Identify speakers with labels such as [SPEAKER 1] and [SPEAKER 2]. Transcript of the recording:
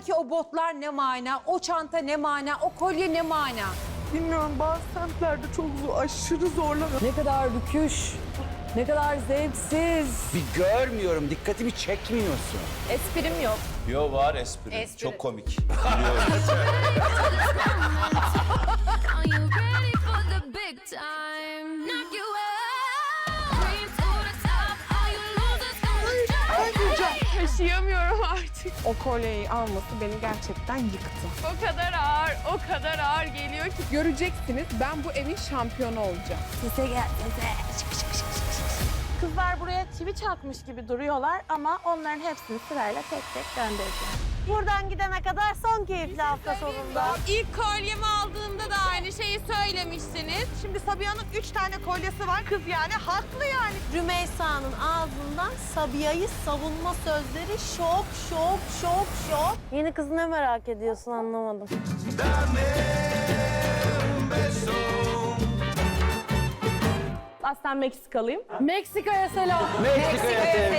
[SPEAKER 1] Ayağındaki o botlar ne mana, o çanta ne mana, o kolye ne mana?
[SPEAKER 2] Bilmiyorum bazı semtlerde çok zor, aşırı zorlanıyor.
[SPEAKER 3] Ne kadar rüküş, ne kadar zevksiz.
[SPEAKER 4] Bir görmüyorum, dikkatimi çekmiyorsun.
[SPEAKER 3] Esprim yok.
[SPEAKER 5] Yo var espri.
[SPEAKER 1] Espri.
[SPEAKER 5] Çok komik.
[SPEAKER 2] Taşıyamıyorum artık. O kolyeyi alması beni gerçekten yıktı. O kadar ağır, o kadar ağır geliyor ki. Göreceksiniz ben bu evin şampiyonu olacağım.
[SPEAKER 6] Kızlar buraya çivi çakmış gibi duruyorlar ama onların hepsini sırayla tek tek göndereceğim. Buradan gidene kadar son keyifli hafta sonunda.
[SPEAKER 2] İlk kolyemi aldığımda da aynı şeyi söylemiştiniz. Şimdi Sabiha'nın üç tane kolyesi var. Kız yani haklı yani.
[SPEAKER 6] Rümeysa'nın ağzından Sabiha'yı savunma sözleri şok şok şok şok. Yeni kız ne merak ediyorsun anlamadım.
[SPEAKER 3] Aslen Meksikalıyım.
[SPEAKER 1] Meksika'ya selam.
[SPEAKER 4] Meksika'ya.